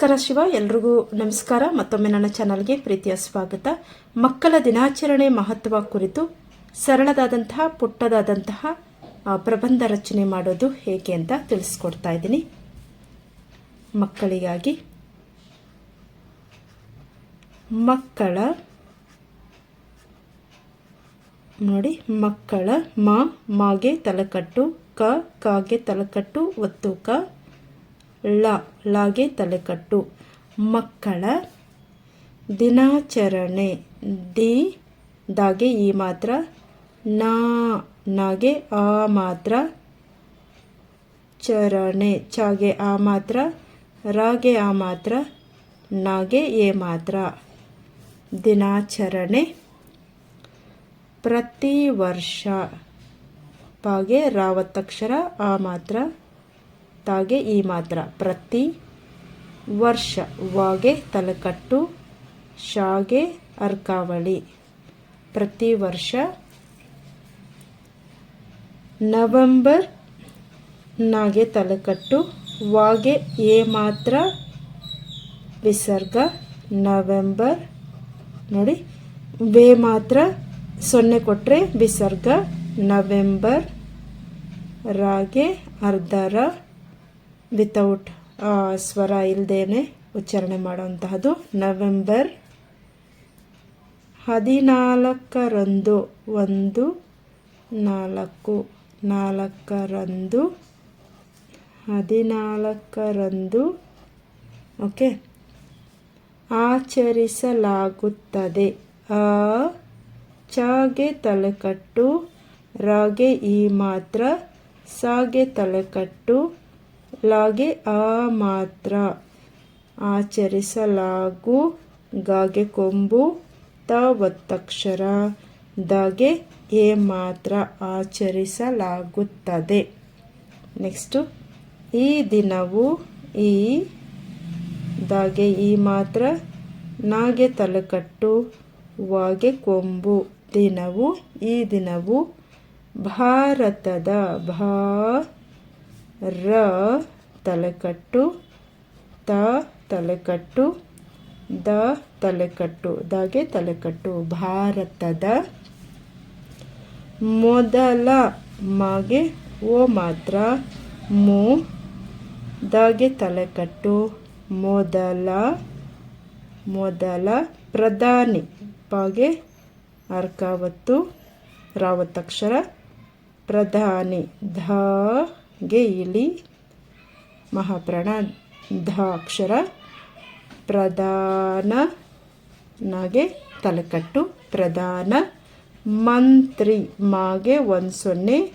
ನಮಸ್ಕಾರ ಶಿವ, ಎಲ್ರಿಗೂ ನಮಸ್ಕಾರ. ಮತ್ತೊಮ್ಮೆ ನನ್ನ ಚಾನಲ್ಗೆ ಪ್ರೀತಿಯ ಸ್ವಾಗತ. ಮಕ್ಕಳ ದಿನಾಚರಣೆ ಮಹತ್ವ ಕುರಿತು ಸರಳದಾದಂತಹ ಪುಟ್ಟದಾದಂತಹ ಪ್ರಬಂಧ ರಚನೆ ಮಾಡೋದು ಹೇಗೆ ಅಂತ ತಿಳಿಸ್ಕೊಡ್ತಾ ಇದ್ದೀನಿ. ಮಕ್ಕಳಿಗಾಗಿ ಮಕ್ಕಳ, ನೋಡಿ, ಮಕ್ಕಳ ಮಾ, ಮಾಗೆ ತಲೆಕಟ್ಟು, ಕ, ಕಾಗೆ ತಲೆಕಟ್ಟು, ಒತ್ತು ಕ ಳ ಲಾಗೆ ತಲೆಕಟ್ಟು. ಮಕ್ಕಳ ದಿನಾಚರಣೆ. ದಿ, ದಾಗೆ ಈ ಮಾತ್ರ. ನಾ, ನಾಗೆ ಆ ಮಾತ್ರ. ಚರಣೆ, ಚಾಗೆ ಆ ಮಾತ್ರ. ರಾಗೆ ಆ ಮಾತ್ರ. ನಾಗೆ ಎ ಮಾತ್ರ. ದಿನಾಚರಣೆ. ಪ್ರತಿ ವರ್ಷ. ಪಾಗೆ ರಾವತ್ತಕ್ಷರ ಆ ಮಾತ್ರ. ತಾಗೆ ಈ ಮಾತ್ರ. ಪ್ರತಿ ವರ್ಷ ವಾಗೆ ತಲೆಕಟ್ಟು, ಶಾಗೆ ಅರ್ಕಾವಳಿ. ಪ್ರತಿ ವರ್ಷ ನವೆಂಬರ್ ನಾಗೆ ತಲೆಕಟ್ಟು, ವಾಗೆ ಎ ಮಾತ್ರ. ವಿಸರ್ಗ ನವೆಂಬರ್, ನೋಡಿ, ವೇ ಮಾತ್ರ ಸೊನ್ನೆ ಕೊಟ್ಟರೆ ವಿಸರ್ಗ ನವೆಂಬರ್, ರಾಗೆ ಅರ್ಧರ. ವಿತೌಟ್ ಸ್ವರ ಇಲ್ಲದೇನೆ ಉಚ್ಚಾರಣೆ ಮಾಡುವಂತಹದ್ದು. ನವೆಂಬರ್ ಹದಿನಾಲ್ಕರಂದು ಒಂದು, ನಾಲ್ಕು, ನಾಲ್ಕರಂದು ಹದಿನಾಲ್ಕರಂದು, ಓಕೆ. ಆಚರಿಸಲಾಗುತ್ತದೆ. ಆ ಚಾಗೆ ತಲೆಕಟ್ಟು, ರಾಗೆ ಈ ಮಾತ್ರ, ಸಾಗೆ ತಲೆಕಟ್ಟು ಲಾಗೆ ಆ ಮಾತ್ರ. ಆಚರಿಸಲಾಗು ಗಾಗೆ ಕೊಂಬು ತ ಒತ್ತಕ್ಷರ ದಾಗೆ ಎ ಮಾತ್ರ ಆಚರಿಸಲಾಗುತ್ತದೆ. ನೆಕ್ಸ್ಟು, ಈ ದಿನವು ಈ ದಾಗೆ ಈ ಮಾತ್ರ ನಾಗೆ ತಲೆಕಟ್ಟು, ವಾಗೆ ಕೊಂಬು. ದಿನವು ಈ ದಿನವು ಭಾರತದ ಭಾ ರ, ತಲೆಕಟ್ಟು, ತ, ತಲೆಕಟ್ಟು, ದ, ತಲೆಕಟ್ಟು. ದಾಗೆ ತಲೆಕಟ್ಟು. ಭಾರತದ ಮೊದಲ ಮಾಗೆ ಓ ಮಾತ್ರ. ಮು, ದಾಗೆ ತಲೆಕಟ್ಟು. ಮೊದಲ ಮೊದಲ ಪ್ರಧಾನಿ. ಪಾಗೆ ಅರ್ಕಾವತ್ತು ರಾವತ್ತಕ್ಷರ ಪ್ರಧಾನಿ. ಧಗೆ ಇಲಿ ಇಲ್ಲಿ ಅಕ್ಷರ ಪ್ರಧಾನ ನಾಗೆ ತಲೆಕಟ್ಟು. ಪ್ರಧಾನ ಮಂತ್ರಿ ಮಾಗೆ ಒಂದು ಸೊನ್ನೆ,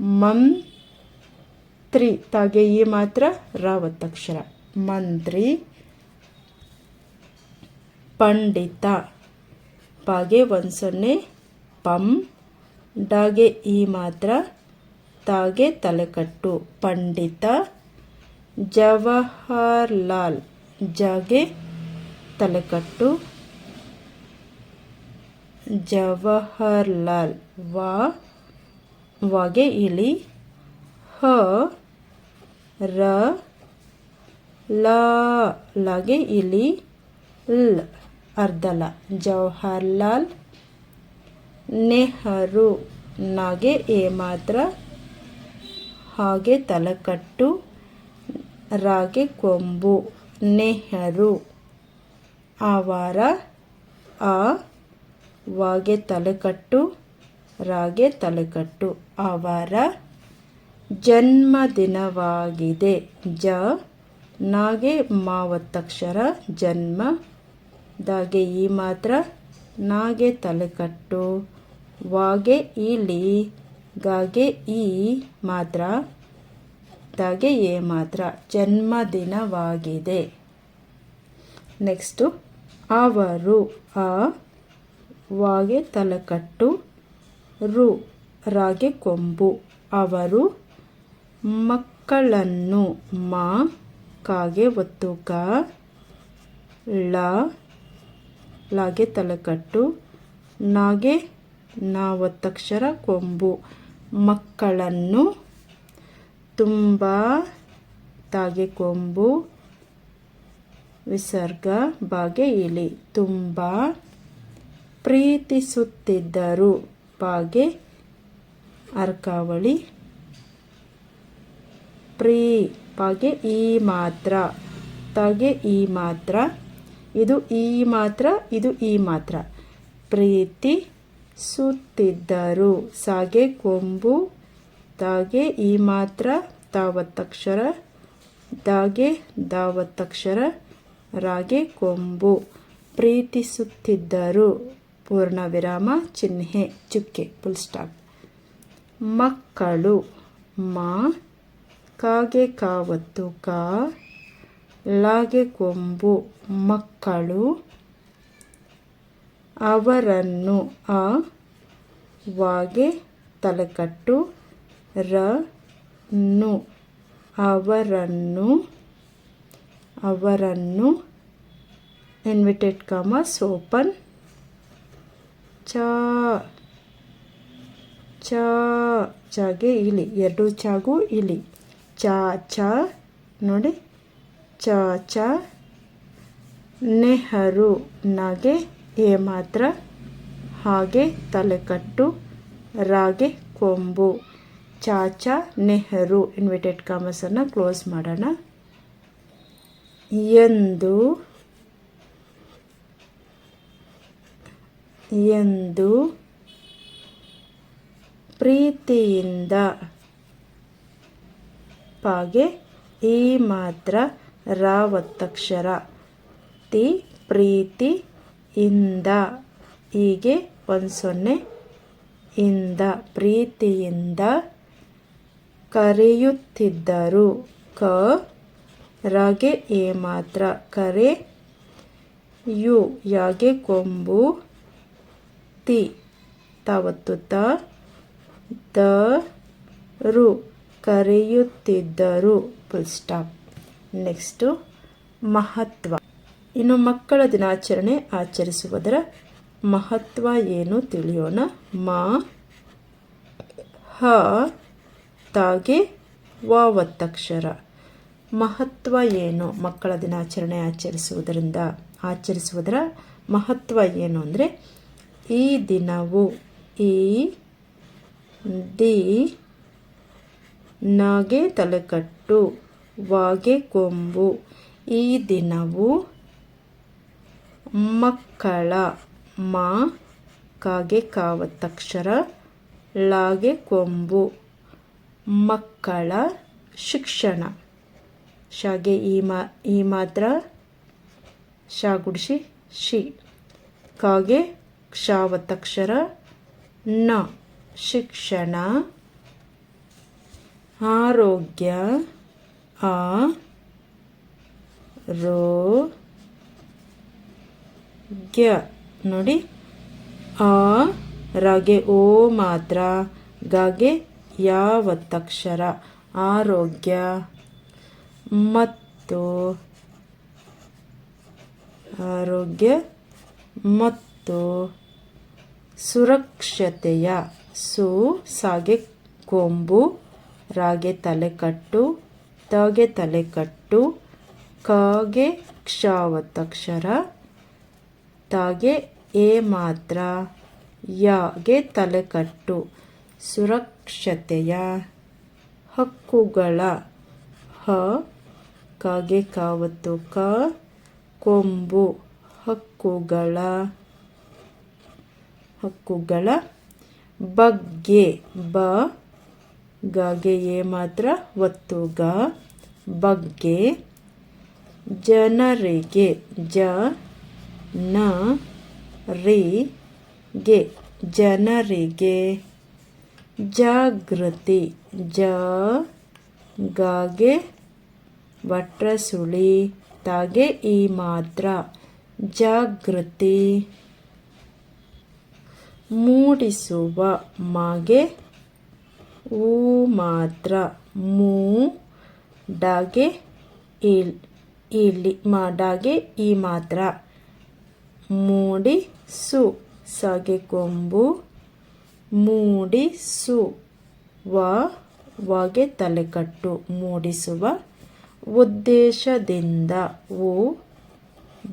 ಮಂತ್ರಿ ತಾಗೆ ಈ ಮಾತ್ರ ರಾವತ್ತಕ್ಷರ. ಮಂತ್ರಿ ಪಂಡಿತ ಪಾಗೆ ಒಂದು ಸೊನ್ನೆ, ಪಂ ಡಾಗೆ ಈ ಮಾತ್ರ ತಾಗೆ ತಲೆಕಟ್ಟು. ಪಂಡಿತ ಜವಾಹರ್ಲಾಲ್ ಜಾಗೆ ತಲೆಕಟ್ಟು. ಜವಾಹರ್ಲಾಲ್ ವಾ ವಾಗೆ ಇಲಿ. ಹ ರ ಲಾಗೆ ಇಲಿ. ಲ್ ಅರ್ಧಲ. ಜವಾಹರ್ಲಾಲ್ ನೆಹರು ನಗೆ ಎ ಮಾತ್ರ ಹಾಗೆ ತಲಕಟ್ಟು, ರಾಗೆ ಕೊಂಬು, ನೆಹರು. ಆವಾರ, ಆ, ವಾಗೆ ತಲೆಕಟ್ಟು, ರಾಗೆ ತಲೆಕಟ್ಟು. ಅವರ ಜನ್ಮದಿನವಾಗಿದೆ. ಜ, ನಾಗೆ ಮಾವತ್ತಕ್ಷರ ಜನ್ಮ. ದಾಗೆ ಈ ಮಾತ್ರ, ನಾಗೆ ತಲೆಕಟ್ಟು. ವಾಗೆ ಇಲಿ, ಗಾಗೆ ಈ ಮಾತ್ರ. ದಾಗೆ ಎ ಮಾತ್ರ ಜನ್ಮದಿನವಾಗಿದೆ. ನೆಕ್ಸ್ಟು, ಅವರು ಆ ವಾಗೆ ತಲೆಕಟ್ಟು, ರು ರಾಗೆ ಕೊಂಬು. ಅವರು ಮಕ್ಕಳನ್ನು ಮಾ ಕಾಗೆ ಒತ್ತು ಕ ಳ ಲಾಗೆ ತಲೆಕಟ್ಟು, ನಾಗೆ ನಾ ಒತ್ತಕ್ಷರ ಕೊಂಬು. ಮಕ್ಕಳನ್ನು ತುಂಬ ತಾಗೆ ಕೊಂಬು, ವಿಸರ್ಗ, ಬಾಗೆ ಇಲಿ. ತುಂಬ ಪ್ರೀತಿಸುತ್ತಿದ್ದರು. ಬಾಗೆ ಅರ್ಕಾವಳಿ. ಪ್ರೀ, ಬಾಗೆ ಈ ಮಾತ್ರ. ತಾಗೆ ಈ ಮಾತ್ರ. ಇದು ಈ ಮಾತ್ರ, ಇದು ಈ ಮಾತ್ರ. ಪ್ರೀತಿ ಸುತ್ತಿದ್ದರು ಸಾಗೆ ಕೊಂಬು ತಾಗೆ ಈ ಮಾತ್ರ ತಾವತ್ತಕ್ಷರ ದಾಗೆ ದಾವತ್ತಕ್ಷರ, ರಾಗೆ ಕೊಂಬು ಪ್ರೀತಿಸುತ್ತಿದ್ದರು. ಪೂರ್ಣ ವಿರಾಮ ಚಿಹ್ನೆ, ಚುಕ್ಕೆ ಫುಲ್ ಸ್ಟಾಪ್ ಮಕ್ಕಳು, ಮಾ, ಕಾಗೆ ಕಾವತ್ತು, ಕಾ, ಲಾಗೆ ಕೊಂಬು. ಮಕ್ಕಳು, ಅವರನ್ನು ಆ ವಾಗೆ ತಲೆಕಟ್ಟು ರ ನು ಅವರನ್ನು ಅವರನ್ನು ಇನ್ವಿಟೆಡ್ ಕಾಮಸ್ ಓಪನ್ ಚ ಚ, ಚಾಗೆ ಇಲಿ ಎರಡು ಚಾಗೂ ಇಲಿ ಚಾ, ಚ, ನೋಡಿ. ಚ ಚ, ನೆಹರು. ನಾಗೆ ಏ ಮಾತ್ರ. ಹಾಗೆ ತಲೆಕಟ್ಟು. ರಾಗೆ, ಕೊಂಬು. ಚಾಚಾ ನೆಹರು ಇನ್ವಿಟೆಡ್ ಕಾಮರ್ಸನ್ನು ಕ್ಲೋಸ್ ಮಾಡೋಣ. ಎಂದು ಎಂದು ಪ್ರೀತಿಯಿಂದ ಪಾಗೆ ಈ ಮಾತ್ರ ರಾವತ್ತಕ್ಷರ. ತಿ ಪ್ರೀತಿ ಇಂದ ಹೀಗೆ ಒಂದು ಸೊನ್ನೆ. ಇಂದ ಪ್ರೀತಿಯಿಂದ. ಕರೆಯುತ್ತಿದ್ದರು. ಕ. ರಾಗೆ ಎ ಮಾತ್ರ. ಕರೆ ಯು. ಯಾಗೆ ಕೊಂಬು. ತಿ. ತಾವತ್ತು ತ ರು. ಕರೆಯುತ್ತಿದ್ದರು. ಫುಲ್ ಸ್ಟಾಪ್ ನೆಕ್ಸ್ಟು ಮಹತ್ವ. ಇನ್ನು ಮಕ್ಕಳ ದಿನಾಚರಣೆ ಆಚರಿಸುವುದರ ಮಹತ್ವ ಏನು ತಿಳಿಯೋಣ? ಮ. ಹ. ತಾಗೆ ವಾವತ್ತಕ್ಷರ. ಮಹತ್ವ ಏನು? ಮಕ್ಕಳ ದಿನಾಚರಣೆ ಆಚರಿಸುವುದರಿಂದ, ಆಚರಿಸುವುದರ ಮಹತ್ವ ಏನು ಅಂದರೆ, ಈ ದಿನವು, ಈ ದಿ ನಾಗೆ ತಲೆಕಟ್ಟು, ವಾಗೆ ಕೊಂಬು. ಈ ದಿನವು ಮಕ್ಕಳ ಮಾ ಕಾಗೆ ಕಾವತ್ತಕ್ಷರ, ಲಾಗೆ ಕೊಂಬು. ಮಕ್ಕಳ ಶಿಕ್ಷಣ. ಶಾಗೆ ಈ ಮಾ, ಈ ಮಾತ್ರ ಶಾ ಗುಡಿಸಿ ಶಿ. ಕಾಗೆ ಕ್ಷಾವತಕ್ಷರ ನ. ಶಿಕ್ಷಣ, ಆರೋಗ್ಯ, ಆ, ರೋ, ಗ್ಯ. ನೋಡಿ. ಆ, ರಾಗೆ ಓ ಮಾತ್ರ. ಗಾಗೆ ಯಾವತ್ತಕ್ಷರ ಆರೋಗ್ಯ? ಮತ್ತು ಆರೋಗ್ಯ ಮತ್ತು ಸುರಕ್ಷತೆಯ ಸು ಸಾಗೆ ಕೊಂಬು, ರಾಗೆ ತಲೆಕಟ್ಟು ತಗೆ ತಲೆಕಟ್ಟು, ಕಾಗೆ ಕ್ಷಾವತ್ತಕ್ಷರ ತಾಗೆ ಎ ಮಾತ್ರ ಯಾಗೆ ತಲೆಕಟ್ಟು ಸುರಕ್ಷತೆಯ ಹಕ್ಕುಗಳ ಹ, ಕಾಗೆ ಕಾವತ್ತು, ಕ, ಕೊಂಬು ಹಕ್ಕುಗಳ ಹಕ್ಕುಗಳ ಬಗ್ಗೆ ಬ, ಗಾಗೆ ಎ ಮಾತ್ರ ಒತ್ತು, ಗ ಬಗ್ಗೆ ಜನರಿಗೆ, ಜ, ನ, ರಿ, ಗೆ ಜನರಿಗೆ ಜಾಗೃತಿ ಜ, ಗಾಗೆ ಸುಳಿ ತಾಗೆ ಈ ಮಾತ್ರ. ಜಾಗೃತಿ ಮೂಡಿಸುವ, ಮಾಗೆ, ಊ ಮಾತ್ರ. ಮೂ, ಡಾಗೆ ಇಲ್ ಇಲ್ಲಿ ಮಾಡಾಗೆ ಈ ಮಾತ್ರ. ಮೂಡಿಸು ಸಗೆ, ಕೊಂಬು. ಮೂಡಿಸು ವ ವಾಗೆ ತಲೆಕಟ್ಟು. ಮೂಡಿಸುವ ಉದ್ದೇಶದಿಂದ ಉ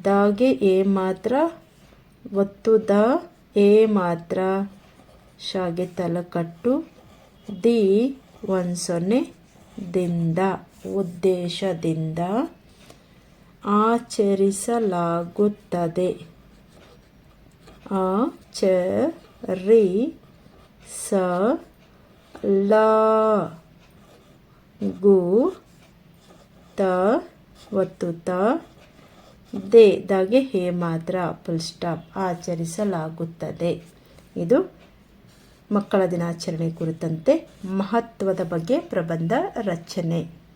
ದಾಗೆ ಎ ಮಾತ್ರ ಒತ್ತು ದ ಎ ಮಾತ್ರ, ಶಾಗೆ ತಲೆಕಟ್ಟು. ದಿ ಒಂದು ದಿಂದ, ಉದ್ದೇಶದಿಂದ ಆಚರಿಸಲಾಗುತ್ತದೆ. ಆಚರಿ ಸ, ಲ, ಗು, ತ ಒತ್ತು ತ, ದೇ ದಾಗೆ ಹೇ ಮಾತ್ರ, ಫುಲ್ ಸ್ಟಾಪ್, ಆಚರಿಸಲಾಗುತ್ತದೆ. ಇದು ಮಕ್ಕಳ ದಿನಾಚರಣೆ ಕುರಿತಂತೆ ಮಹತ್ವದ ಬಗ್ಗೆ ಪ್ರಬಂಧ ರಚನೆ.